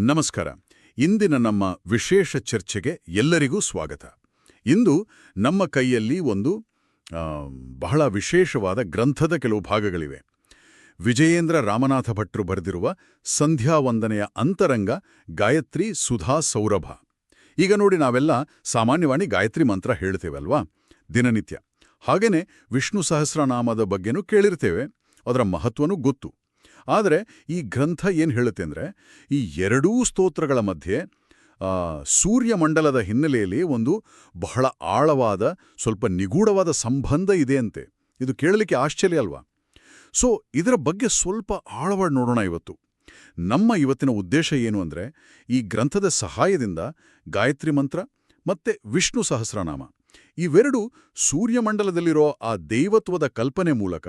ನಮಸ್ಕಾರ. ಇಂದಿನ ನಮ್ಮ ವಿಶೇಷ ಚರ್ಚೆಗೆ ಎಲ್ಲರಿಗೂ ಸ್ವಾಗತ. ಇಂದು ನಮ್ಮ ಕೈಯಲ್ಲಿ ಒಂದು ಬಹಳ ವಿಶೇಷವಾದ ಗ್ರಂಥದ ಕೆಲವು ಭಾಗಗಳಿವೆ. ವಿಜಯೇಂದ್ರ ರಾಮನಾಥ ಭಟ್ರು ಬರೆದಿರುವ ಸಂಧ್ಯಾ ವಂದನೆಯ ಅಂತರಂಗ ಗಾಯತ್ರಿ ಸುಧಾ ಸೌರಭ. ಈಗ ನೋಡಿ ನಾವೆಲ್ಲ ಸಾಮಾನ್ಯವಾಗಿ ಗಾಯತ್ರಿ ಮಂತ್ರ ಹೇಳ್ತೇವಲ್ವಾ? ದಿನನಿತ್ಯ. ಹಾಗೇನೆ ವಿಷ್ಣು ಸಹಸ್ರನಾಮದ ಬಗ್ಗೆನೂ ಕೇಳಿರ್ತೇವೆ. ಅದರ ಮಹತ್ವನೂ ಗೊತ್ತು. ಆದರೆ ಈ ಗ್ರಂಥ ಏನು ಹೇಳುತ್ತೆ ಅಂದರೆ ಈ ಎರಡೂ ಸ್ತೋತ್ರಗಳ ಮಧ್ಯೆ ಸೂರ್ಯಮಂಡಲದ ಹಿನ್ನೆಲೆಯಲ್ಲಿ ಒಂದು ಬಹಳ ಆಳವಾದ, ಸ್ವಲ್ಪ ನಿಗೂಢವಾದ ಸಂಬಂಧ ಇದೆಯಂತೆ ಇದು ಕೇಳಲಿಕ್ಕೆ ಆಶ್ಚರ್ಯ ಅಲ್ವಾ? ಸೊ ಇದರ ಬಗ್ಗೆ ಸ್ವಲ್ಪ ಆಳವಾಗಿ ನೋಡೋಣ ಇವತ್ತು. ನಮ್ಮ ಇವತ್ತಿನ ಉದ್ದೇಶ ಏನು ಅಂದರೆ, ಈ ಗ್ರಂಥದ ಸಹಾಯದಿಂದ ಗಾಯತ್ರಿ ಮಂತ್ರ ಮತ್ತೆ ವಿಷ್ಣು ಸಹಸ್ರನಾಮ, ಇವೆರಡು ಸೂರ್ಯಮಂಡಲದಲ್ಲಿರೋ ಆ ದೈವತ್ವದ ಕಲ್ಪನೆ ಮೂಲಕ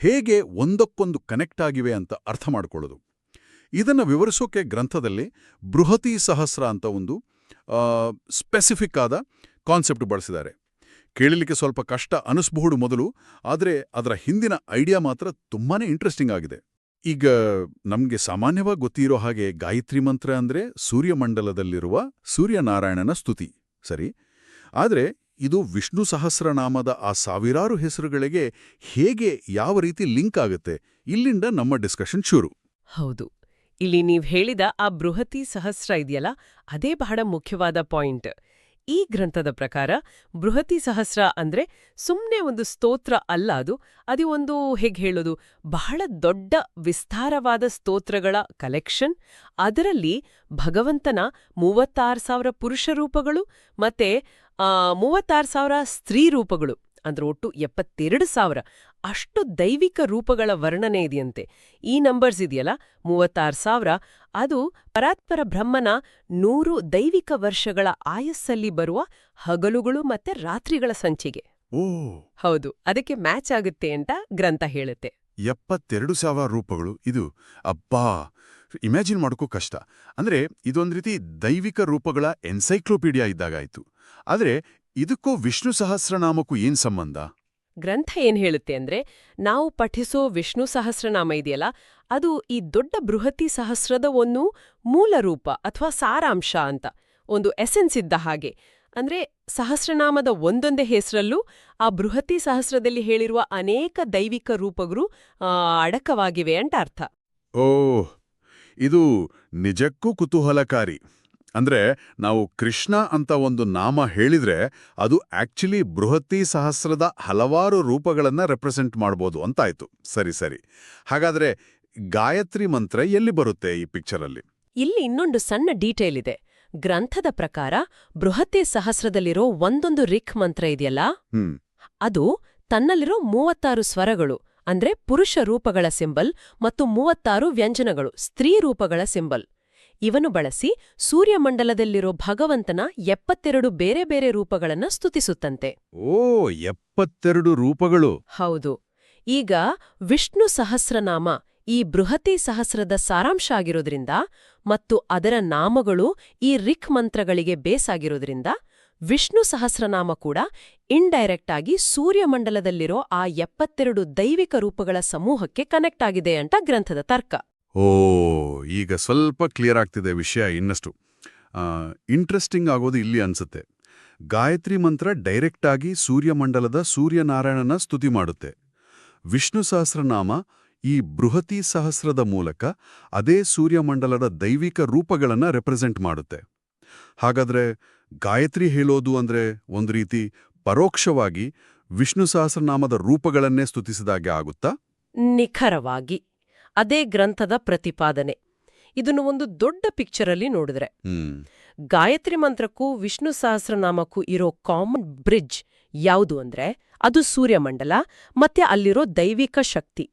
ಹೇಗೆ ಒಂದಕ್ಕೊಂದು ಕನೆಕ್ಟ್ ಆಗಿವೆ ಅಂತ ಅರ್ಥ ಮಾಡಿಕೊಳ್ಳೋದು. ಇದನ್ನು ವಿವರಿಸೋಕೆ ಗ್ರಂಥದಲ್ಲಿ ಬೃಹತಿ ಸಹಸ್ರ ಅಂತ ಒಂದು ಸ್ಪೆಸಿಫಿಕ್ ಆದ ಕಾನ್ಸೆಪ್ಟ್ ಬಳಸಿದ್ದಾರೆ. ಕೇಳಲಿಕ್ಕೆ ಸ್ವಲ್ಪ ಕಷ್ಟ ಅನಿಸ್ಬಹುದು ಮೊದಲು, ಆದರೆ ಅದರ ಹಿಂದಿನ ಐಡಿಯಾ ಮಾತ್ರ ತುಂಬಾನೇ ಇಂಟ್ರೆಸ್ಟಿಂಗ್ ಆಗಿದೆ. ಈಗ ನಮಗೆ ಸಾಮಾನ್ಯವಾಗಿ ಗೊತ್ತಿರೋ ಹಾಗೆ ಗಾಯತ್ರಿ ಮಂತ್ರ ಅಂದರೆ ಸೂರ್ಯಮಂಡಲದಲ್ಲಿರುವ ಸೂರ್ಯನಾರಾಯಣನ ಸ್ತುತಿ, ಸರಿ? ಆದರೆ ಇದು ವಿಷ್ಣು ಸಹಸ್ರನಾಮದ ಆ ಸಾವಿರಾರು ಹೆಸರುಗಳಿಗೆ ಹೇಗೆ ಯಾವ ರೀತಿ ಲಿಂಕ್ ಆಗುತ್ತೆ? ಇಲ್ಲಿಂದ ನಮ್ಮ ಡಿಸ್ಕಷನ್ ಶುರು. ಹೌದು. ಇಲ್ಲಿ ನೀವು ಹೇಳಿದ ಆ ಬೃಹತಿ ಸಹಸ್ರ ಇದೆಯಲ್ಲ, ಅದೇ ಬಹಳ ಮುಖ್ಯವಾದ ಪಾಯಿಂಟ್. ಈ ಗ್ರಂಥದ ಪ್ರಕಾರ ಬೃಹತಿ ಸಹಸ್ರ ಅಂದ್ರೆ ಸುಮ್ಮನೆ ಒಂದು ಸ್ತೋತ್ರ ಅಲ್ಲ ಅದು ಅದು ಒಂದು ಹೇಗೆ ಹೇಳೋದು, ಬಹಳ ದೊಡ್ಡ ವಿಸ್ತಾರವಾದ ಸ್ತೋತ್ರಗಳ ಕಲೆಕ್ಷನ್ ಅದರಲ್ಲಿ ಭಗವಂತನ ಮೂವತ್ತಾರು ಸಾವಿರ ಪುರುಷ ರೂಪಗಳು ಮತ್ತೆ ಮೂವತ್ತಾರು ಸಾವಿರ ಸ್ತ್ರೀ ರೂಪಗಳು ಅಂದ್ರೆ ಒಟ್ಟು ಎಪ್ಪತ್ತೆರಡು ಸಾವಿರ. ಅಷ್ಟು ದೈವಿಕ ರೂಪಗಳ ವರ್ಣನೆ ಇದೆಯಂತೆ. ಈ ನಂಬರ್ಸ್ ಇದೆಯಲ್ಲ? ಮೂವತ್ತಾರು ಸಾವಿರ. ಅದು ಪರಾತ್ಪರ ಬ್ರಹ್ಮನ ನೂರು ದೈವಿಕ ವರ್ಷಗಳ ಆಯಸ್ಸಲ್ಲಿ ಬರುವ ಹಗಲುಗಳು ಮತ್ತೆ ರಾತ್ರಿಗಳ ಸಂಚಿಗೆ. ಓ. ಹೌದು ಅದಕ್ಕೆ ಮ್ಯಾಚ್ ಆಗುತ್ತೆ ಅಂತ ಗ್ರಂಥ ಹೇಳುತ್ತೆ. ಎಪ್ಪತ್ತೆರಡು ಸಾವಿರ ರೂಪಗಳು. ಇದು ಅಬ್ಬಾ! ಇಮ್ಯಾಜಿನ್ ಮಾಡೋಕ್ಕೂ ಕಷ್ಟ. ಅಂದ್ರೆ ಇದೊಂದು ರೀತಿ ದೈವಿಕ ರೂಪಗಳ ಎನ್ಸೈಕ್ಲೋಪೀಡಿಯಾ ಇದ್ದಾಗಾಯ್ತು. ಆದರೆ ಇದಕ್ಕೂ ವಿಷ್ಣು ಸಹಸ್ರನಾಮಕ್ಕೂ ಏನು ಸಂಬಂಧ? ಗ್ರಂಥ ಏನು ಹೇಳುತ್ತೆ ಅಂದ್ರೆ ನಾವು ಪಠಿಸೋ ವಿಷ್ಣು ಸಹಸ್ರನಾಮ ಇದೆಯಲ್ಲ ಅದು ಈ ದೊಡ್ಡ ಬೃಹತಿ ಸಹಸ್ರದ ಒಂದು ಮೂಲ ರೂಪ ಅಥವಾ ಸಾರಾಂಶ ಅಂತ ಒಂದು ಎಸೆನ್ಸ್ ಇದ್ದ ಹಾಗೆ. ಅಂದ್ರೆ ಸಹಸ್ರನಾಮದ ಒಂದೊಂದೇ ಹೆಸರಲ್ಲೂ ಆ ಬೃಹತಿ ಸಹಸ್ರದಲ್ಲಿ ಹೇಳಿರುವ ಅನೇಕ ದೈವಿಕ ರೂಪಗಳು ಅಡಕವಾಗಿವೆ ಅಂತ ಅರ್ಥ. ಓ ಇದು ನಿಜಕ್ಕೂ ಕುತೂಹಲಕಾರಿ. ಅಂದ್ರೆ ನಾವು ಕೃಷ್ಣ ಅಂತ ಒಂದು ನಾಮ ಹೇಳಿದ್ರೆ ಅದು ಆ್ಯಕ್ಚುಲಿ ಬೃಹತಿ ಸಹಸ್ರದ ಹಲವಾರು ರೂಪಗಳನ್ನು ರೆಪ್ರೆಸೆಂಟ್ ಮಾಡ್ಬೋದು ಅಂತಾಯಿತು. ಸರಿ ಸರಿ. ಹಾಗಾದ್ರೆ ಗಾಯತ್ರಿ ಮಂತ್ರ ಎಲ್ಲಿ ಬರುತ್ತೆ ಈ ಪಿಕ್ಚರಲ್ಲಿ ಇಲ್ಲಿ ಇನ್ನೊಂದು ಸಣ್ಣ ಡೀಟೇಲ್ ಇದೆ. ಗ್ರಂಥದ ಪ್ರಕಾರ ಬೃಹತಿ ಸಹಸ್ರದಲ್ಲಿರೋ ಒಂದೊಂದು ರಿಕ್ ಮಂತ್ರ ಇದೆಯಲ್ಲ? ಅದು ತನ್ನಲ್ಲಿರೋ ಮೂವತ್ತಾರು ಸ್ವರಗಳು. ಅಂದ್ರೆ ಪುರುಷ ರೂಪಗಳ ಸಿಂಬಲ್ ಮತ್ತು ಮೂವತ್ತಾರು ವ್ಯಂಜನಗಳು ಸ್ತ್ರೀ ರೂಪಗಳ ಸಿಂಬಲ್. ಇವನು ಬಳಸಿ ಸೂರ್ಯಮಂಡಲದಲ್ಲಿರೋ ಭಗವಂತನ ಎಪ್ಪತ್ತೆರಡು ಬೇರೆ ಬೇರೆ ರೂಪಗಳನ್ನ ಸ್ತುತಿಸುತ್ತಂತೆ. ಓ ಎಪ್ಪತ್ತೆರಡು ರೂಪಗಳು. ಹೌದು. ಈಗ ವಿಷ್ಣು ಸಹಸ್ರನಾಮ ಈ ಬೃಹತಿ ಸಹಸ್ರದ ಸಾರಾಂಶ ಆಗಿರೋದ್ರಿಂದ ಮತ್ತು ಅದರ ನಾಮಗಳು ಈ ರಿಕ್ ಮಂತ್ರಗಳಿಗೆ ಬೇಸಾಗಿರೋದ್ರಿಂದ ವಿಷ್ಣು ಸಹಸ್ರನಾಮ ಕೂಡ ಇಂಡೈರೆಕ್ಟ್ ಆಗಿ ಸೂರ್ಯಮಂಡಲದಲ್ಲಿರೋ ಆ ಎಪ್ಪತ್ತೆರಡು ದೈವಿಕ ರೂಪಗಳ ಸಮೂಹಕ್ಕೆ ಕನೆಕ್ಟ್ ಆಗಿದೆ ಅಂತ ಗ್ರಂಥದ ತರ್ಕ. ಓ, ಈಗ ಸ್ವಲ್ಪ ಕ್ಲಿಯರ್ ಆಗ್ತಿದೆ ವಿಷಯ ಇನ್ನಷ್ಟು. ಇಂಟ್ರೆಸ್ಟಿಂಗ್ ಆಗೋದು ಇಲ್ಲಿ ಅನ್ಸುತ್ತೆ. ಗಾಯತ್ರಿ ಮಂತ್ರ ಡೈರೆಕ್ಟ್ ಆಗಿ ಸೂರ್ಯಮಂಡಲದ ಸೂರ್ಯನಾರಾಯಣನ ಸ್ತುತಿ ಮಾಡುತ್ತೆ. ವಿಷ್ಣು ಸಹಸ್ರನಾಮ ಈ ಬೃಹತಿ ಸಹಸ್ರದ ಮೂಲಕ ಅದೇ ಸೂರ್ಯಮಂಡಲದ ದೈವಿಕ ರೂಪಗಳನ್ನು ರೆಪ್ರೆಸೆಂಟ್ ಮಾಡುತ್ತೆ. ಹಾಗಾದ್ರೆ ಗಾಯತ್ರಿ ಹೇಳೋದು ಅಂದ್ರೆ ಒಂದು ರೀತಿ ಪರೋಕ್ಷವಾಗಿ ವಿಷ್ಣು ಸಹಸ್ರನಾಮದ ರೂಪಗಳನ್ನೇ ಸ್ತುತಿಸಿದಾಗೆ ಆಗುತ್ತಾ? ನಿಖರವಾಗಿ. ಅದೇ ಗ್ರಂಥದ ಪ್ರತಿಪಾದನೆ. ಇದನ್ನು ಒಂದು ದೊಡ್ಡ ಪಿಕ್ಚರಲ್ಲಿ ನೋಡಿದ್ರೆ. ಗಾಯತ್ರಿ ಮಂತ್ರಕ್ಕೂ ವಿಷ್ಣು ಸಹಸ್ರನಾಮಕ್ಕೂ ಇರೋ ಕಾಮನ್ ಬ್ರಿಡ್ಜ್ ಯಾವುದು ಅಂದ್ರೆ ಅದು ಸೂರ್ಯಮಂಡಲ ಮತ್ತೆ ಅಲ್ಲಿರೋ ದೈವಿಕ ಶಕ್ತಿ.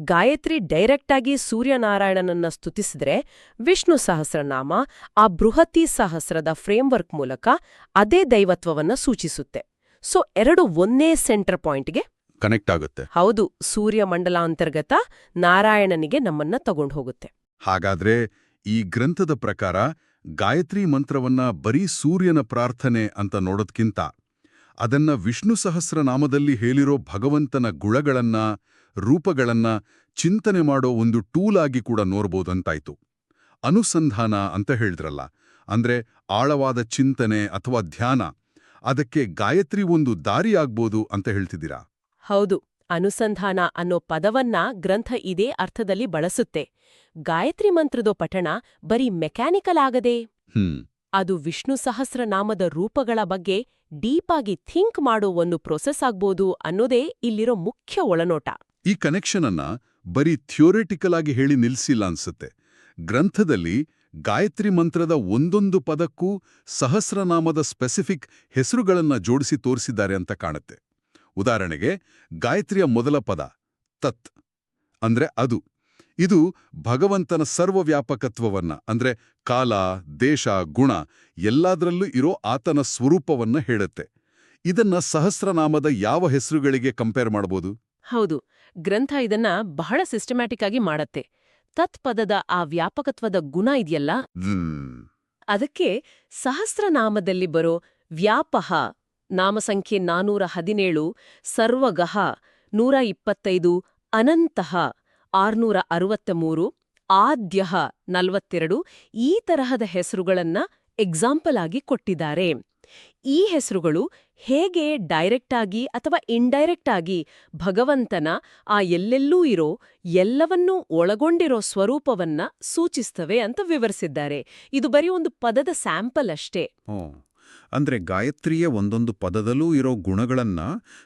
ಗಾಯತ್ರಿ ಡೈರೆಕ್ಟ್ ಆಗಿ ಸೂರ್ಯನಾರಾಯಣನನ್ನ ಸ್ತುತಿಸಿದ್ರೆ ವಿಷ್ಣು ಸಹಸ್ರನಾಮ ಆ ಬೃಹತಿ ಸಹಸ್ರದ ಫ್ರೇಮ್ವರ್ಕ್ ಮೂಲಕ ಅದೇ ದೈವತ್ವವನ್ನ ಸೂಚಿಸುತ್ತೆ. ಸೊ ಎರಡು ಒಂದೇ ಸೆಂಟರ್ ಪಾಯಿಂಟ್ಗೆ ಕನೆಕ್ಟ್ ಆಗುತ್ತೆ. ಹೌದು ಸೂರ್ಯ ಸೂರ್ಯಮಂಡಲಾಂತರ್ಗತ ನಾರಾಯಣನಿಗೆ ನಮ್ಮನ್ನ ತಗೊಂಡು ಹೋಗುತ್ತೆ. ಹಾಗಾದ್ರೆ ಈ ಗ್ರಂಥದ ಪ್ರಕಾರ ಗಾಯತ್ರಿ ಮಂತ್ರವನ್ನ ಬರೀ ಸೂರ್ಯನ ಪ್ರಾರ್ಥನೆ ಅಂತ ನೋಡೋದ್ಕಿಂತ ಅದನ್ನ ವಿಷ್ಣು ಸಹಸ್ರನಾಮದಲ್ಲಿ ಹೇಳಿರೋ ಭಗವಂತನ ಗುಣಗಳನ್ನ ರೂಪಗಳನ್ನ ಚಿಂತನೆ ಮಾಡೋ ಒಂದು ಟೂಲ್ ಆಗಿ ಕೂಡ ನೋಡ್ಬೋದಂತಾಯ್ತು. ಅನುಸಂಧಾನ ಅಂತ ಹೇಳಿದ್ರಲ್ಲ ಅಂದ್ರೆ ಆಳವಾದ ಚಿಂತನೆ ಅಥವಾ ಧ್ಯಾನ ಅದಕ್ಕೆ ಗಾಯತ್ರಿ ಒಂದು ದಾರಿ ಆಗ್ಬೋದು ಅಂತ ಹೇಳ್ತಿದ್ದೀರಾ? ಹೌದು ಅನುಸಂಧಾನ ಅನ್ನೋ ಪದವನ್ನ ಗ್ರಂಥ ಇದೇ ಅರ್ಥದಲ್ಲಿ ಬಳಸುತ್ತೆ. ಗಾಯತ್ರಿ ಮಂತ್ರದ ಪಠಣ ಬರೀ ಮೆಕ್ಯಾನಿಕಲ್ ಆಗದೆ? ಅದು ವಿಷ್ಣು ಸಹಸ್ರನಾಮದ ರೂಪಗಳ ಬಗ್ಗೆ ಡೀಪಾಗಿ ಥಿಂಕ್ ಮಾಡೋ ಒಂದು ಪ್ರೊಸೆಸ್ ಆಗ್ಬೋದು ಅನ್ನೋದೇ ಇಲ್ಲಿರೋ ಮುಖ್ಯ ಒಳನೋಟ. ಈ ಕನೆಕ್ಷನ್ ಬರೀ ಥಿಯೋರಿಟಿಕಲ್ ಆಗಿ ಹೇಳಿ ನಿಲ್ಲಿಸಿಲ್ಲ ಅನ್ಸುತ್ತೆ. ಗ್ರಂಥದಲ್ಲಿ ಗಾಯತ್ರಿ ಮಂತ್ರದ ಒಂದೊಂದು ಪದಕ್ಕೂ ಸಹಸ್ರನಾಮದ ಸ್ಪೆಸಿಫಿಕ್ ಹೆಸರುಗಳನ್ನು ಜೋಡಿಸಿ ತೋರಿಸಿದ್ದಾರೆ ಅಂತ ಕಾಣುತ್ತೆ. ಉದಾಹರಣೆಗೆ ಗಾಯತ್ರಿಯ ಮೊದಲ ಪದ ತತ್ ಅಂದ್ರೆ ಅದು. ಇದು ಭಗವಂತನ ಸರ್ವವ್ಯಾಪಕತ್ವವನ್ನ ಅಂದ್ರೆ ಕಾಲ, ದೇಶ, ಗುಣ ಎಲ್ಲದರಲ್ಲೂ ಇರೋ ಆತನ ಸ್ವರೂಪವನ್ನ ಹೇಳುತ್ತೆ. ಇದನ್ನ ಸಹಸ್ರನಾಮದ ಯಾವ ಹೆಸರುಗಳಿಗೆ ಕಂಪೇರ್ ಮಾಡಬಹುದು ಹೌದು, ಗ್ರಂಥ ಇದನ್ನ ಬಹಳ ಸಿಸ್ಟಮ್ಯಾಟಿಕ್ ಆಗಿ ಮಾಡತ್ತೆ. ತತ್ಪದದ ಆ ವ್ಯಾಪಕತ್ವದ ಗುಣ ಇದೆಯಲ್ಲ? ಅದಕ್ಕೆ ಸಹಸ್ರನಾಮದಲ್ಲಿ ಬರೋ ವ್ಯಾಪಹ, ನಾಮಸಂಖ್ಯೆ ನಾನೂರ ಹದಿನೇಳು, ಸರ್ವಗಹ ನೂರ ಇಪ್ಪತ್ತೈದು, ಅನಂತಃ ಆರ್ನೂರ ಅರವತ್ತ ಮೂರು ಆದ್ಯ ನಲವತ್ತೆರಡು ಈ ತರಹದ ಹೆಸರುಗಳನ್ನ ಎಕ್ಸಾಂಪಲ್ ಆಗಿ ಕೊಟ್ಟಿದ್ದಾರೆ. ಈ ಹೆಸರುಗಳು ಹೇಗೆ ಡೈರೆಕ್ಟ್ ಆಗಿ ಅಥವಾ ಇಂಡೈರೆಕ್ಟ್ ಆಗಿ ಭಗವಂತನ ಆ ಎಲ್ಲೆಲ್ಲೂ ಇರೋ, ಎಲ್ಲವನ್ನೂ ಒಳಗೊಂಡಿರೋ ಸ್ವರೂಪವನ್ನ ಸೂಚಿಸ್ತವೆ ಅಂತ ವಿವರಿಸಿದ್ದಾರೆ. ಇದು ಬರೀ ಒಂದು ಪದದ ಸ್ಯಾಂಪಲ್ ಅಷ್ಟೇ. ಅಂದ್ರೆ ಗಾಯತ್ರಿಯ ಒಂದೊಂದು ಪದದಲ್ಲೂ ಇರೋ ಗುಣಗಳನ್ನ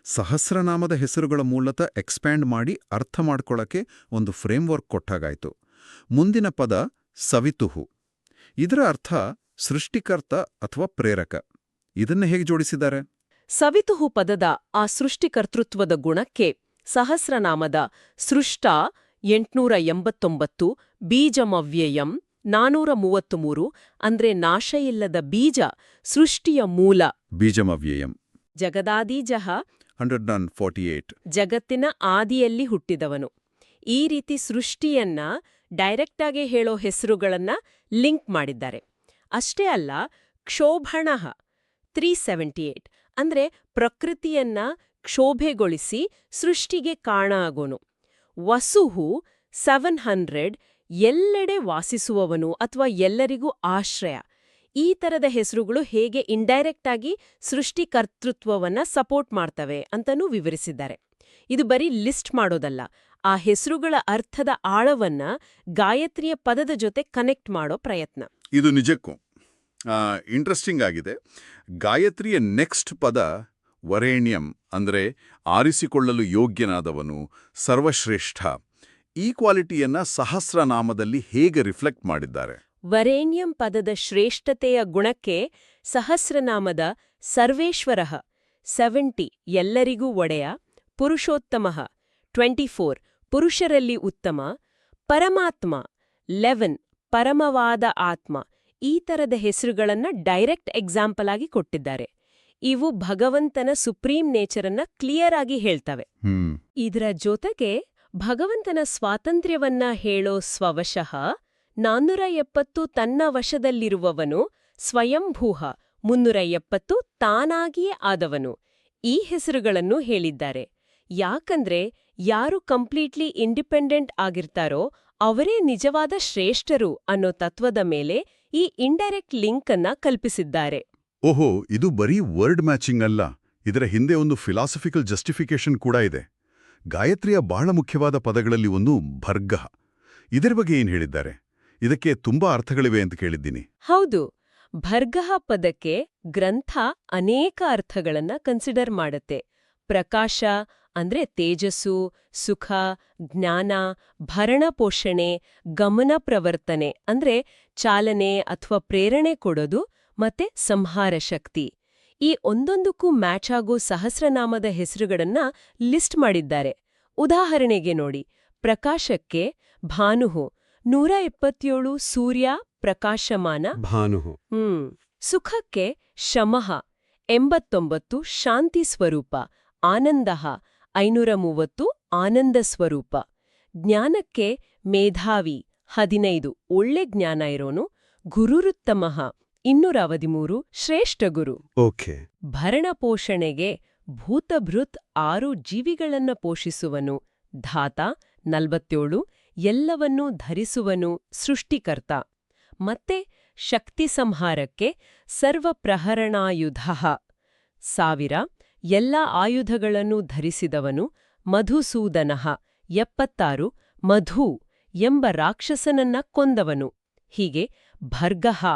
ಸಹಸ್ರನಾಮದ ಹೆಸರುಗಳ ಮೂಲಕ ಎಕ್ಸ್ಪ್ಯಾಂಡ್ ಮಾಡಿ ಅರ್ಥ ಮಾಡ್ಕೊಳ್ಳಕ್ಕೆ ಒಂದು ಫ್ರೇಮ್ವರ್ಕ್ ಕೊಟ್ಟಾಗಾಯ್ತು. ಮುಂದಿನ ಪದ ಸವಿತುಹು. ಇದರ ಅರ್ಥ ಸೃಷ್ಟಿಕರ್ತ ಅಥವಾ ಪ್ರೇರಕ. ಇದನ್ನ ಹೇಗೆ ಜೋಡಿಸಿದ್ದಾರೆ? ಸವಿತುಹು ಪದದ ಆ ಸೃಷ್ಟಿಕರ್ತೃತ್ವದ ಗುಣಕ್ಕೆ ಸಹಸ್ರನಾಮದ ಸೃಷ್ಟ ಎಂಟ್ನೂರ ಎಂಬತ್ತೊಂಬತ್ತು ಬೀಜಮವ್ಯಯಂ ನಾನೂರ ಮೂವತ್ತಮೂರು ಅಂದ್ರೆ ನಾಶ ಇಲ್ಲದ ಬೀಜ ಸೃಷ್ಟಿಯ ಮೂಲ. ಬೀಜಮವ್ಯಯಂ. ಜಗದಾದೀಜಃ ಹಂಡ್ರೆಡ್ ಅಂಡ್ ಫಾರ್ಟಿ ಏಟ್. ಜಗತ್ತಿನ ಆದಿಯಲ್ಲಿ ಹುಟ್ಟಿದವನು. ಈ ರೀತಿ ಸೃಷ್ಟಿಯನ್ನ ಡೈರೆಕ್ಟಾಗಿ ಹೇಳೋ ಹೆಸರುಗಳನ್ನ ಲಿಂಕ್ ಮಾಡಿದ್ದಾರೆ. ಅಷ್ಟೇ ಅಲ್ಲ ಕ್ಷೋಭಣಃ ತ್ರೀ ಸೆವೆಂಟಿ ಏಟ್. ಅಂದ್ರೆ ಪ್ರಕೃತಿಯನ್ನ ಕ್ಷೋಭೆಗೊಳಿಸಿ ಸೃಷ್ಟಿಗೆ ಕಾರಣ ಆಗೋನು. ವಸುಹು ಸೆವೆನ್ ಹಂಡ್ರೆಡ್ ಎಲ್ಲೆಡೆ ವಾಸಿಸುವವನು ಅಥವಾ ಎಲ್ಲರಿಗೂ ಆಶ್ರಯ. ಈ ತರದ ಹೆಸರುಗಳು ಹೇಗೆ ಇಂಡೈರೆಕ್ಟ್ ಆಗಿ ಸೃಷ್ಟಿಕರ್ತೃತ್ವವನ್ನ ಸಪೋರ್ಟ್ ಮಾಡ್ತವೆ ಅಂತನೂ ವಿವರಿಸಿದ್ದಾರೆ. ಇದು ಬರೀ ಲಿಸ್ಟ್ ಮಾಡೋದಲ್ಲ. ಆ ಹೆಸರುಗಳ ಅರ್ಥದ ಆಳವನ್ನ ಗಾಯತ್ರಿಯ ಪದದ ಜೊತೆ ಕನೆಕ್ಟ್ ಮಾಡೋ ಪ್ರಯತ್ನ. ಇದು ನಿಜಕ್ಕೂ. ಇಂಟ್ರೆಸ್ಟಿಂಗ್ ಆಗಿದೆ. ಗಾಯತ್ರಿಯ ನೆಕ್ಸ್ಟ್ ಪದ ವರೇಣ್ಯಂ, ಅಂದ್ರೆ ಆರಿಸಿಕೊಳ್ಳಲು ಯೋಗ್ಯನಾದವನು, ಸರ್ವಶ್ರೇಷ್ಠ. ಈ ಕ್ವಾಲಿಟಿಯನ್ನ ಸಹಸ್ರನಾಮದಲ್ಲಿ ಹೇಗೆ ರಿಫ್ಲೆಕ್ಟ್ ಮಾಡಿದ್ದಾರೆ? ವರೇಣ್ಯಂ ಪದದ ಶ್ರೇಷ್ಠತೆಯ ಗುಣಕ್ಕೆ ಸಹಸ್ರನಾಮದ ಸರ್ವೇಶ್ವರ ಸೆವೆಂಟಿ ಎಲ್ಲರಿಗೂ ಒಡೆಯ, ಪುರುಷೋತ್ತಮ ಟ್ವೆಂಟಿ ಫೋರ್ ಪುರುಷರಲ್ಲಿ ಉತ್ತಮ, ಪರಮಾತ್ಮ ಲೆವೆನ್ ಪರಮವಾದ ಆತ್ಮ ಈ ತರದ ಹೆಸರುಗಳನ್ನ ಡೈರೆಕ್ಟ್ ಎಕ್ಸಾಂಪಲ್ ಆಗಿ ಕೊಟ್ಟಿದ್ದಾರೆ. ಇವು ಭಗವಂತನ ಸುಪ್ರೀಂ ನೇಚರನ್ನ ಕ್ಲಿಯರ್ ಆಗಿ ಹೇಳ್ತವೆ. ಇದರ ಜೊತೆಗೆ ಭಗವಂತನ ಸ್ವಾತಂತ್ರ್ಯವನ್ನ ಹೇಳೋ ಸ್ವವಶಃ ನಾನ್ನೂರ ಎಪ್ಪತ್ತು ತನ್ನ ವಶದಲ್ಲಿರುವವನು ಸ್ವಯಂಭೂಹ ಮುನ್ನೂರ ಎಪ್ಪತ್ತು ತಾನಾಗಿಯೇ ಆದವನು. ಈ ಹೆಸರುಗಳನ್ನು ಹೇಳಿದ್ದಾರೆ. ಯಾಕಂದ್ರೆ ಯಾರು ಕಂಪ್ಲೀಟ್ಲಿ ಇಂಡಿಪೆಂಡೆಂಟ್ ಆಗಿರ್ತಾರೋ ಅವರೇ ನಿಜವಾದ ಶ್ರೇಷ್ಠರು ಅನ್ನೋ ತತ್ವದ ಮೇಲೆ ಈ ಇಂಡೈರೆಕ್ಟ್ ಲಿಂಕ್ ಅನ್ನ ಕಲ್ಪಿಸಿದ್ದಾರೆ. ಓಹೋ ಇದು ಬರೀ ವರ್ಡ್ ಮ್ಯಾಚಿಂಗ್ ಅಲ್ಲ. ಇದರ ಹಿಂದೆ ಒಂದು ಫಿಲಾಸಫಿಕಲ್ ಜಸ್ಟಿಫಿಕೇಶನ್ ಕೂಡ ಇದೆ. ಗಾಯತ್ರಿಯ ಬಹಳ ಮುಖ್ಯವಾದ ಪದಗಳಲ್ಲಿ ಒಂದು ಭರ್ಗ. ಇದರ ಬಗ್ಗೆ ಏನ್ ಹೇಳಿದ್ದಾರೆ? ಇದಕ್ಕೆ ತುಂಬಾ ಅರ್ಥಗಳಿವೆ ಅಂತ ಕೇಳಿದ್ದೀನಿ. ಹೌದು. ಭರ್ಗಃ ಪದಕ್ಕೆ ಗ್ರಂಥ ಅನೇಕ ಅರ್ಥಗಳನ್ನ ಕನ್ಸಿಡರ್ ಮಾಡತ್ತೆ. ಪ್ರಕಾಶ ಅಂದ್ರೆ ತೇಜಸ್ಸು ಸುಖ ಜ್ಞಾನ ಭರಣ ಪೋಷಣೆ ಗಮನ ಪ್ರವರ್ತನೆ ಅಂದ್ರೆ ಚಾಲನೆ ಅಥವಾ ಪ್ರೇರಣೆ ಕೊಡೋದು ಮತ್ತೆ ಸಂಹಾರ ಶಕ್ತಿ. ಈ ಒಂದೊಂದಕ್ಕೂ ಮ್ಯಾಚ್ ಆಗೋ ಸಹಸ್ರನಾಮದ ಹೆಸರುಗಳನ್ನ ಲಿಸ್ಟ್ ಮಾಡಿದ್ದಾರೆ. ಉದಾಹರಣೆಗೆ ನೋಡಿ ಪ್ರಕಾಶಕ್ಕೆ ಭಾನುಹು ನೂರ ಇಪ್ಪತ್ತೇಳು ಸೂರ್ಯ ಪ್ರಕಾಶಮಾನ. ಭಾನುಹು. ಹ್ಮ್ ಸುಖಕ್ಕೆ ಶಮಃ ಎಂಬತ್ತೊಂಬತ್ತು ಶಾಂತಿ ಸ್ವರೂಪ ಆನಂದಃ ಐನೂರ ಮೂವತ್ತು ಆನಂದ ಸ್ವರೂಪ. ಜ್ಞಾನಕ್ಕೆ ಮೇಧಾವಿ ಹದಿನೈದು. ಒಳ್ಳೆ ಜ್ಞಾನ ಇರೋನು. ಗುರುರುತ್ತಮಃ. ಇನ್ನೂರ ಅವಧಿಮೂರು ಶ್ರೇಷ್ಠ ಗುರು. ಓಕೆ. ಭರಣ ಪೋಷಣೆಗೆ ಭೂತಭೃತ್ ಆರು ಜೀವಿಗಳನ್ನ ಪೋಷಿಸುವನು. ಧಾತ ನಲ್ವತ್ತೇಳು. ಎಲ್ಲವನ್ನೂ ಧರಿಸುವನು ಸೃಷ್ಟಿಕರ್ತ. ಮತ್ತೆ ಶಕ್ತಿ ಸಂಹಾರಕ್ಕೆ ಸರ್ವಪ್ರಹರಣಾಯುಧ. ಸಾವಿರ. ಎಲ್ಲ ಆಯುಧಗಳನ್ನು ಧರಿಸಿದವನು ಮಧುಸೂದನಃ ಎಪ್ಪತ್ತಾರು, ಮಧು ಎಂಬ ರಾಕ್ಷಸನನ್ನ ಕೊಂದವನು. ಹೀಗೆ ಭರ್ಗಹ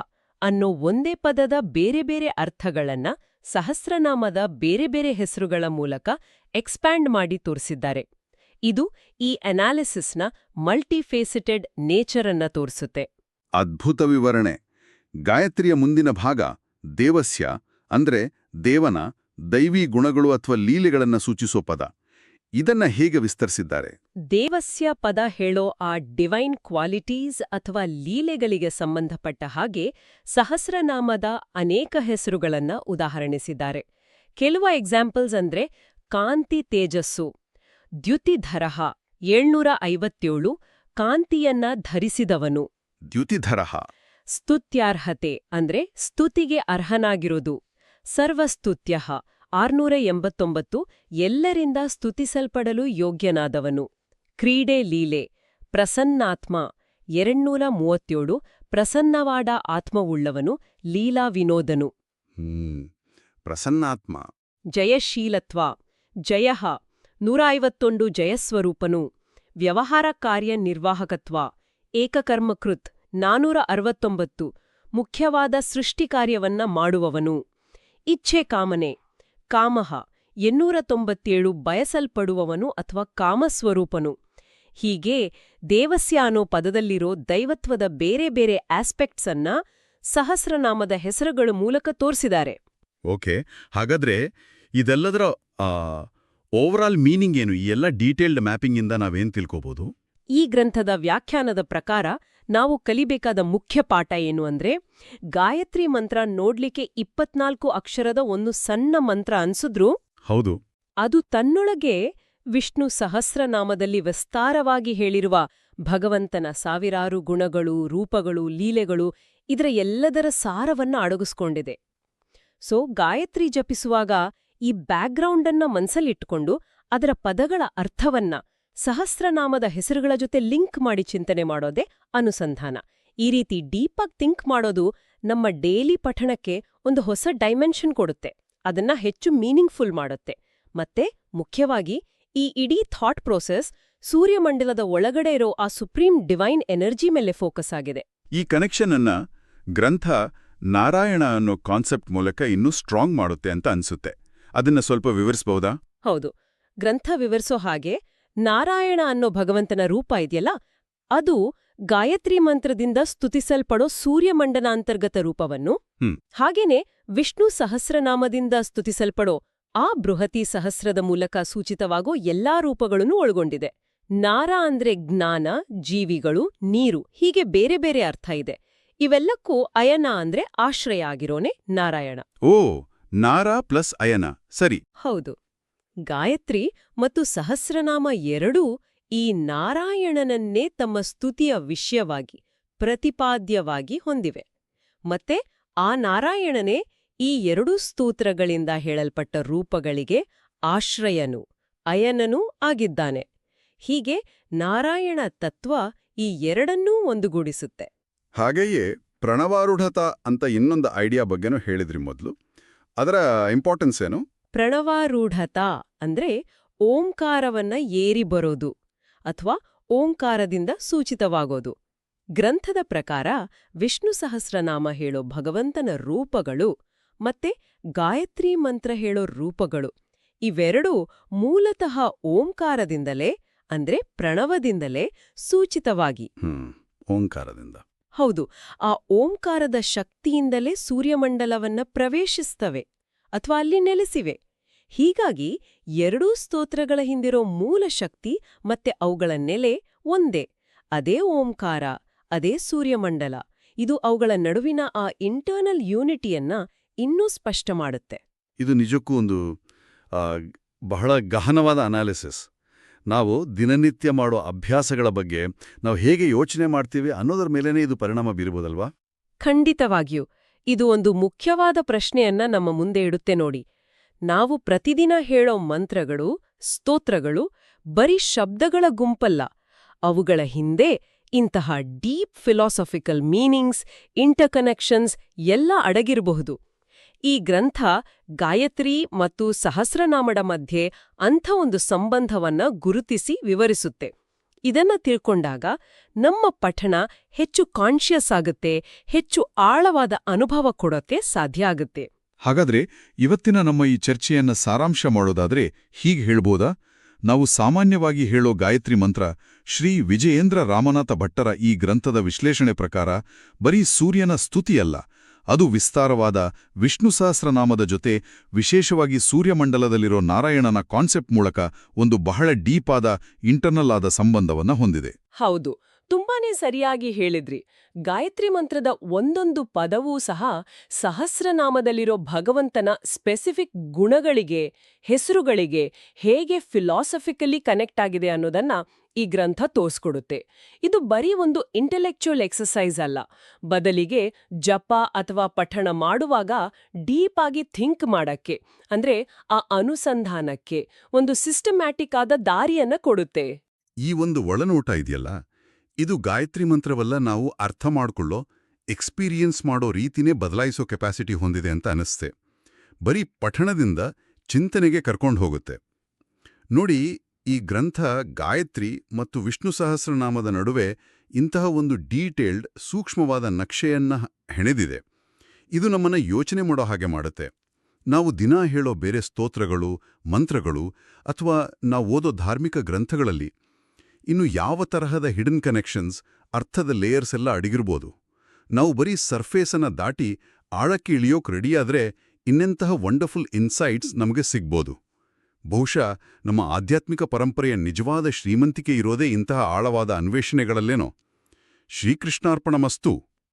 ಅನ್ನೋ ಒಂದೇ ಪದದ ಬೇರೆ ಬೇರೆ ಅರ್ಥಗಳನ್ನ ಸಹಸ್ರನಾಮದ ಬೇರೆ ಬೇರೆ ಹೆಸರುಗಳ ಮೂಲಕ ಎಕ್ಸ್ಪ್ಯಾಂಡ್ ಮಾಡಿ ತೋರಿಸಿದ್ದಾರೆ. ಇದು ಈ ಅನಾಲಿಸಿಸ್ನ ಮಲ್ಟಿಫೇಸಿಟೆಡ್ ನೇಚರನ್ನ ತೋರಿಸುತ್ತೆ. ಅದ್ಭುತ ವಿವರಣೆ. ಗಾಯತ್ರಿಯ ಮುಂದಿನ ಭಾಗ ದೇವಸ್ಯ, ಅಂದ್ರೆ ದೇವನ ದೈವಿ ಗುಣಗಳು ಅಥವಾ ಲೀಲೆಗಳನ್ನು ಸೂಚಿಸೋ ಪದ. ಇದನ್ನ ಹೇಗೆ ವಿಸ್ತರಿಸಿದ್ದಾರೆ? ದೇವಸ್ಯ ಪದ ಹೇಳೋ ಆ ಡಿವೈನ್ ಕ್ವಾಲಿಟೀಸ್ ಅಥವಾ ಲೀಲೆಗಳಿಗೆ ಸಂಬಂಧಪಟ್ಟ ಹಾಗೆ ಸಹಸ್ರನಾಮದ ಅನೇಕ ಹೆಸರುಗಳನ್ನ ಉದಾಹರಣಿಸಿದ್ದಾರೆ. ಕೆಲವು ಎಕ್ಸಾಂಪಲ್ಸ್ ಅಂದ್ರೆ ಕಾಂತಿ ತೇಜಸ್ಸು ದ್ಯುತಿಧರಹ ಏಳ್ನೂರ ಐವತ್ತೇಳು ಕಾಂತಿಯನ್ನ ಧರಿಸಿದವನು. ದ್ಯುತಿಧರಹ ಸ್ತುತ್ಯಾರ್ಹತೆ ಅಂದ್ರೆ ಸ್ತುತಿಗೆ ಅರ್ಹನಾಗಿರೋದು. ಸರ್ವಸ್ತುತ್ಯ. ಆರ್ನೂರ ಎಂಬತ್ತೊಂಬತ್ತು ಎಲ್ಲರಿಂದ ಸ್ತುತಿಸಲ್ಪಡಲು ಯೋಗ್ಯನಾದವನು. ಕ್ರೀಡೆ ಲೀಲೆ. ಪ್ರಸನ್ನಾತ್ಮ. ಎರಡ್ನೂರ ಮೂವತ್ತೇಳು ಪ್ರಸನ್ನವಾದ ಆತ್ಮವುಳ್ಳವನು ಲೀಲಾ ವಿನೋದನು ಪ್ರಸನ್ನಾತ್ಮ. ಜಯಶೀಲತ್ವ. ಜಯ. ನೂರ ಐವತ್ತೊಂದು ಜಯಸ್ವರೂಪನು. ವ್ಯವಹಾರ ಕಾರ್ಯ ನಿರ್ವಾಹಕತ್ವ. ಏಕಕರ್ಮಕೃತ್. ನಾನೂರ ಅರವತ್ತೊಂಬತ್ತು ಮುಖ್ಯವಾದ ಸೃಷ್ಟಿಕಾರ್ಯವನ್ನ ಮಾಡುವವನು. ಇಚ್ಛೆ ಕಾಮನೆ. ಕಾಮಹ ಎನ್ನೂರ ತೊಂಬತ್ತೇಳು ಬಯಸಲ್ಪಡುವವನು ಅಥವಾ ಕಾಮಸ್ವರೂಪನು. ಹೀಗೆ ದೇವಸ್ಯ ಅನ್ನೋ ಪದದಲ್ಲಿರೋ ದೈವತ್ವದ ಬೇರೆ ಬೇರೆ ಆಸ್ಪೆಕ್ಟ್ಸ್ ಅನ್ನ ಸಹಸ್ರನಾಮದ ಹೆಸರುಗಳ ಮೂಲಕ ತೋರಿಸಿದ್ದಾರೆ. ಓಕೆ ಹಾಗಾದ್ರೆ ಇದೆಲ್ಲದರ ಓವರಾಲ್ ಮೀನಿಂಗ್ ಏನು? ಈ ಎಲ್ಲ ಡೀಟೇಲ್ಡ್ ಮ್ಯಾಪಿಂಗ್ ಇಂದ ನಾವೇನ್ ತಿಳ್ಕೋಬಹುದು ಈ ಗ್ರಂಥದ ವ್ಯಾಖ್ಯಾನದ ಪ್ರಕಾರ ನಾವು ಕಲಿಬೇಕಾದ ಮುಖ್ಯ ಪಾಠ ಏನು ಅಂದ್ರೆ ಗಾಯತ್ರಿ ಮಂತ್ರ ನೋಡ್ಲಿಕ್ಕೆ ಇಪ್ಪತ್ನಾಲ್ಕು ಅಕ್ಷರದ ಒಂದು ಸಣ್ಣ ಮಂತ್ರ ಅನ್ಸಿದ್ರು ಹೌದು. ಅದು ತನ್ನೊಳಗೆ ವಿಷ್ಣು ಸಹಸ್ರನಾಮದಲ್ಲಿ ವಿಸ್ತಾರವಾಗಿ ಹೇಳಿರುವ ಭಗವಂತನ ಸಾವಿರಾರು ಗುಣಗಳು ರೂಪಗಳು ಲೀಲೆಗಳು ಇದರ ಎಲ್ಲದರ ಸಾರವನ್ನ ಅಡಗಿಸ್ಕೊಂಡಿದೆ. ಸೊ ಗಾಯತ್ರಿ ಜಪಿಸುವಾಗ ಈ ಬ್ಯಾಕ್ಗ್ರೌಂಡನ್ನ ಮನ್ಸಲ್ಲಿಟ್ಕೊಂಡು ಅದರ ಪದಗಳ ಅರ್ಥವನ್ನ ಸಹಸ್ರನಾಮದ ಹೆಸರುಗಳ ಜೊತೆ ಲಿಂಕ್ ಮಾಡಿ ಚಿಂತನೆ ಮಾಡೋದೇ ಅನುಸಂಧಾನ. ಈ ರೀತಿ ಡೀಪಾಗಿ ಥಿಂಕ್ ಮಾಡೋದು ನಮ್ಮ ಡೇಲಿ ಪಠಣಕ್ಕೆ ಒಂದು ಹೊಸ ಡೈಮೆನ್ಷನ್ ಕೊಡುತ್ತೆ. ಅದನ್ನ ಹೆಚ್ಚು ಮೀನಿಂಗ್ಫುಲ್ ಮಾಡುತ್ತೆ. ಮತ್ತೆ ಮುಖ್ಯವಾಗಿ ಈ ಇಡೀ ಥಾಟ್ ಪ್ರೋಸೆಸ್ ಸೂರ್ಯಮಂಡಲದ ಒಳಗಡೆ ಇರೋ ಆ ಸುಪ್ರೀಂ ಡಿವೈನ್ ಎನರ್ಜಿ ಮೇಲೆ ಫೋಕಸ್ ಆಗಿದೆ. ಈ ಕನೆಕ್ಷನ್ ಅನ್ನ ಗ್ರಂಥ ನಾರಾಯಣ ಅನ್ನೋ ಕಾನ್ಸೆಪ್ಟ್ ಮೂಲಕ ಇನ್ನೂ ಸ್ಟ್ರಾಂಗ್ ಮಾಡುತ್ತೆ ಅಂತ ಅನ್ಸುತ್ತೆ. ಅದನ್ನ ಸ್ವಲ್ಪ ವಿವರಿಸಬಹುದಾ? ಹೌದು. ಗ್ರಂಥ ವಿವರಿಸೋ ಹಾಗೆ ನಾರಾಯಣ ಅನ್ನೋ ಭಗವಂತನ ರೂಪ ಇದೆಯಲ್ಲ ಅದು ಗಾಯತ್ರಿ ಮಂತ್ರದಿಂದ ಸ್ತುತಿಸಲ್ಪಡೋ ಸೂರ್ಯಮಂಡಲಾಂತರ್ಗತ ರೂಪವನ್ನು ಹ್ಮ್. ಹಾಗೇನೆ ವಿಷ್ಣು ಸಹಸ್ರನಾಮದಿಂದ ಸ್ತುತಿಸಲ್ಪಡೋ ಆ ಬೃಹತಿ ಸಹಸ್ರದ ಮೂಲಕ ಸೂಚಿತವಾಗೋ ಎಲ್ಲಾ ರೂಪಗಳನ್ನೂ ಒಳಗೊಂಡಿದೆ. ನಾರ ಅಂದ್ರೆ ಜ್ಞಾನ ಜೀವಿಗಳು ನೀರು ಹೀಗೆ ಬೇರೆ ಬೇರೆ ಅರ್ಥ ಇದೆ. ಇವೆಲ್ಲಕ್ಕೂ ಅಯನ ಅಂದ್ರೆ ಆಶ್ರಯ ಆಗಿರೋನೆ ನಾರಾಯಣ. ಓ ನಾರಾ ಪ್ಲಸ್ ಅಯನ ಸರಿ. ಹೌದು. ಗಾಯತ್ರಿ ಮತ್ತು ಸಹಸ್ರನಾಮ ಎರಡೂ ಈ ನಾರಾಯಣನನ್ನೇ ತಮ್ಮ ಸ್ತುತಿಯ ವಿಷಯವಾಗಿ, ಪ್ರತಿಪಾದ್ಯವಾಗಿ ಹೊಂದಿವೆ. ಮತ್ತೆ ಆ ನಾರಾಯಣನೇ ಈ ಎರಡೂ ಸ್ತೋತ್ರಗಳಿಂದ ಹೇಳಲ್ಪಟ್ಟ ರೂಪಗಳಿಗೆ ಆಶ್ರಯನು, ಅಯನನೂ ಆಗಿದ್ದಾನೆ. ಹೀಗೆ ನಾರಾಯಣ ತತ್ವ ಈ ಎರಡನ್ನೂ ಒಂದುಗೂಡಿಸುತ್ತೆ. ಹಾಗೆಯೇ ಪ್ರಣವಾರೂಢತ ಅಂತ ಇನ್ನೊಂದು ಐಡಿಯಾ ಬಗ್ಗೆನೂ ಹೇಳಿದ್ರಿ ಮೊದಲು. ಅದರ ಇಂಪಾರ್ಟೆನ್ಸ್ ಏನು? ಪ್ರಣವಾರೂಢತ ಅಂದ್ರೆ ಓಂಕಾರವನ್ನ ಏರಿ ಬರೋದು ಅಥವಾ ಓಂಕಾರದಿಂದ ಸೂಚಿತವಾಗೋದು. ಗ್ರಂಥದ ಪ್ರಕಾರ ವಿಷ್ಣು ಸಹಸ್ರನಾಮ ಹೇಳೋ ಭಗವಂತನ ರೂಪಗಳು ಮತ್ತೆ ಗಾಯತ್ರಿ ಮಂತ್ರ ಹೇಳೋ ರೂಪಗಳು ಇವೆರಡೂ ಮೂಲತಃ ಓಂಕಾರದಿಂದಲೇ ಅಂದ್ರೆ ಪ್ರಣವದಿಂದಲೇ ಸೂಚಿತವಾಗಿ. ಓಂಕಾರದಿಂದ. ಹೌದು ಆ ಓಂಕಾರದ ಶಕ್ತಿಯಿಂದಲೇ ಸೂರ್ಯಮಂಡಲವನ್ನ ಪ್ರವೇಶಿಸ್ತವೆ. ಅಥವಾ ಅಲ್ಲಿ ನೆಲೆಸಿವೆ. ಹೀಗಾಗಿ ಎರಡೂ ಸ್ತೋತ್ರಗಳ ಹಿಂದಿರೋ ಮೂಲ ಶಕ್ತಿ ಮತ್ತೆ ಅವುಗಳ ನೆಲೆ ಒಂದೇ. ಅದೇ ಓಂಕಾರ ಅದೇ ಸೂರ್ಯಮಂಡಲ. ಇದು ಅವುಗಳ ನಡುವಿನ ಆ ಇಂಟರ್ನಲ್ ಯೂನಿಟಿಯನ್ನ ಇನ್ನೂ ಸ್ಪಷ್ಟ ಮಾಡುತ್ತೆ. ಇದು ನಿಜಕ್ಕೂ ಒಂದು ಬಹಳ ಗಹನವಾದ ಅನಾಲಿಸಿಸ್ ನಾವು ದಿನನಿತ್ಯ ಮಾಡೋ ಅಭ್ಯಾಸಗಳ ಬಗ್ಗೆ ನಾವು ಹೇಗೆ ಯೋಚನೆ ಮಾಡ್ತೀವಿ ಅನ್ನೋದರ ಮೇಲೇನೇ ಇದು ಪರಿಣಾಮ ಬೀರಬಹುದಲ್ವಾ ಖಂಡಿತವಾಗಿಯೂ. ಇದು ಒಂದು ಮುಖ್ಯವಾದ ಪ್ರಶ್ನೆಯನ್ನ ನಮ್ಮ ಮುಂದೆ ಇಡುತ್ತೆ ನೋಡಿ. ನಾವು ಪ್ರತಿದಿನ ಹೇಳೋ ಮಂತ್ರಗಳು, ಸ್ತೋತ್ರಗಳು ಬರೀ ಶಬ್ದಗಳ ಗುಂಪಲ್ಲ. ಅವುಗಳ ಹಿಂದೆ ಇಂತಹ ಡೀಪ್ ಫಿಲಾಸಫಿಕಲ್ ಮೀನಿಂಗ್ಸ್, ಇಂಟರ್ಕನೆಕ್ಷನ್ಸ್ ಎಲ್ಲ ಅಡಗಿರಬಹುದು. ಈ ಗ್ರಂಥ ಗಾಯತ್ರಿ ಮತ್ತು ಸಹಸ್ರನಾಮದ ಮಧ್ಯೆ ಅಂಥ ಒಂದು ಸಂಬಂಧವನ್ನ ಗುರುತಿಸಿ ವಿವರಿಸುತ್ತೆ. ಇದನ್ನ ತಿಳ್ಕೊಂಡಾಗ ನಮ್ಮ ಪಠಣ ಹೆಚ್ಚು ಕಾನ್ಷಿಯಸ್ ಆಗುತ್ತೆ, ಹೆಚ್ಚು ಆಳವಾದ ಅನುಭವ ಕೊಡೋಕೆ ಸಾಧ್ಯ ಆಗುತ್ತೆ. ಹಾಗಾದ್ರೆ ಇವತ್ತಿನ ನಮ್ಮ ಈ ಚರ್ಚೆಯನ್ನ ಸಾರಾಂಶ ಮಾಡೋದಾದ್ರೆ ಹೀಗೆ ಹೇಳ್ಬೋದಾ? ನಾವು ಸಾಮಾನ್ಯವಾಗಿ ಹೇಳೋ ಗಾಯತ್ರಿ ಮಂತ್ರ ಶ್ರೀ ವಿಜಯೇಂದ್ರ ರಾಮನಾಥ ಭಟ್ಟರ ಈ ಗ್ರಂಥದ ವಿಶ್ಲೇಷಣೆ ಪ್ರಕಾರ ಬರೀ ಸೂರ್ಯನ ಸ್ತುತಿಯಲ್ಲ ಅದು ವಿಸ್ತಾರವಾದ ವಿಷ್ಣು ಸಹಸ್ರನಾಮದ ಜೊತೆ ವಿಶೇಷವಾಗಿ ಸೂರ್ಯಮಂಡಲದಲ್ಲಿರೋ ನಾರಾಯಣನ ಕಾನ್ಸೆಪ್ಟ್ ಮೂಲಕ ಒಂದು ಬಹಳ ಡೀಪ್ ಆದ ಇಂಟರ್ನಲ್ ಆದ ಸಂಬಂಧವನ್ನ ಹೊಂದಿದೆ. ಹೌದು, ತುಂಬಾನೇ ಸರಿಯಾಗಿ ಹೇಳಿದ್ರಿ. ಗಾಯತ್ರಿ ಮಂತ್ರದ ಒಂದೊಂದು ಪದವೂ ಸಹ ಸಹಸ್ರನಾಮದಲ್ಲಿರೋ ಭಗವಂತನ ಸ್ಪೆಸಿಫಿಕ್ ಗುಣಗಳಿಗೆ, ಹೆಸರುಗಳಿಗೆ ಹೇಗೆ ಫಿಲಾಸಫಿಕಲಿ ಕನೆಕ್ಟ್ ಆಗಿದೆ ಅನ್ನೋದನ್ನ ಈ ಗ್ರಂಥ ತೋರಿಸ್ಕೊಡುತ್ತೆ. ಇದು ಬರೀ ಒಂದು ಇಂಟೆಲೆಕ್ಚುಯಲ್ ಎಕ್ಸಸೈಸ್ ಅಲ್ಲ. ಬದಲಿಗೆ ಜಪ ಅಥವಾ ಪಠಣ ಮಾಡುವಾಗ ಡೀಪ್ ಆಗಿ ಥಿಂಕ್ ಮಾಡಕ್ಕೆ, ಅಂದ್ರೆ ಆ ಅನುಸಂಧಾನಕ್ಕೆ, ಒಂದು ಸಿಸ್ಟಮ್ಯಾಟಿಕ್ ಆದ ದಾರಿಯನ್ನ ಕೊಡುತ್ತೆ. ಈ ಒಂದು ಒಳನೋಟ ಇದೆಯಲ್ಲ, ಇದು ಗಾಯತ್ರಿ ಮಂತ್ರವಲ್ಲ ನಾವು ಅರ್ಥ ಮಾಡ್ಕೊಳ್ಳೋ ಎಕ್ಸ್ಪೀರಿಯನ್ಸ್ ಮಾಡೋ ರೀತಿನೇ ಬದಲಾಯಿಸೋ ಕೆಪಾಸಿಟಿ ಹೊಂದಿದೆ ಅಂತ ಅನಿಸ್ತೆ. ಬರೀ ಪಠಣದಿಂದ ಚಿಂತನೆಗೆ ಕರ್ಕೊಂಡು ಹೋಗುತ್ತೆ. ನೋಡಿ ಈ ಗ್ರಂಥ ಗಾಯತ್ರಿ ಮತ್ತು ವಿಷ್ಣು ಸಹಸ್ರನಾಮದ ನಡುವೆ ಇಂತಹ ಒಂದು ಡೀಟೇಲ್ಡ್, ಸೂಕ್ಷ್ಮವಾದ ನಕ್ಷೆಯನ್ನ ಹೆಣೆದಿದೆ. ಇದು ನಮ್ಮನ್ನ ಯೋಚನೆ ಮಾಡೋ ಹಾಗೆ ಮಾಡುತ್ತೆ. ನಾವು ದಿನ ಹೇಳೋ ಬೇರೆ ಸ್ತೋತ್ರಗಳು, ಮಂತ್ರಗಳು ಅಥವಾ ನಾವು ಓದೋ ಧಾರ್ಮಿಕ ಗ್ರಂಥಗಳಲ್ಲಿ ಇನ್ನು ಯಾವ ತರಹದ ಹಿಡನ್ ಕನೆಕ್ಷನ್ಸ್, ಅರ್ಥದ ಲೇಯರ್ಸ್ ಎಲ್ಲ ಅಡಗಿರ್ಬೋದು. ನಾವು ಬರೀ ಸರ್ಫೇಸನ್ನು ದಾಟಿ ಆಳಕ್ಕೆ ಇಳಿಯೋಕ್ ರೆಡಿಯಾದರೆ ಇನ್ನೆಂತಹ ವಂಡರ್ಫುಲ್ ಇನ್ಸೈಟ್ಸ್ ನಮಗೆ ಸಿಗ್ಬೋದು. ಬಹುಶಃ ನಮ್ಮ ಆಧ್ಯಾತ್ಮಿಕ ಪರಂಪರೆಯ ನಿಜವಾದ ಶ್ರೀಮಂತಿಕೆ ಇರೋದೇ ಇಂತಹ ಆಳವಾದ ಅನ್ವೇಷಣೆಗಳಲ್ಲೇನೋ. ಶ್ರೀಕೃಷ್ಣಾರ್ಪಣಮಸ್ತು.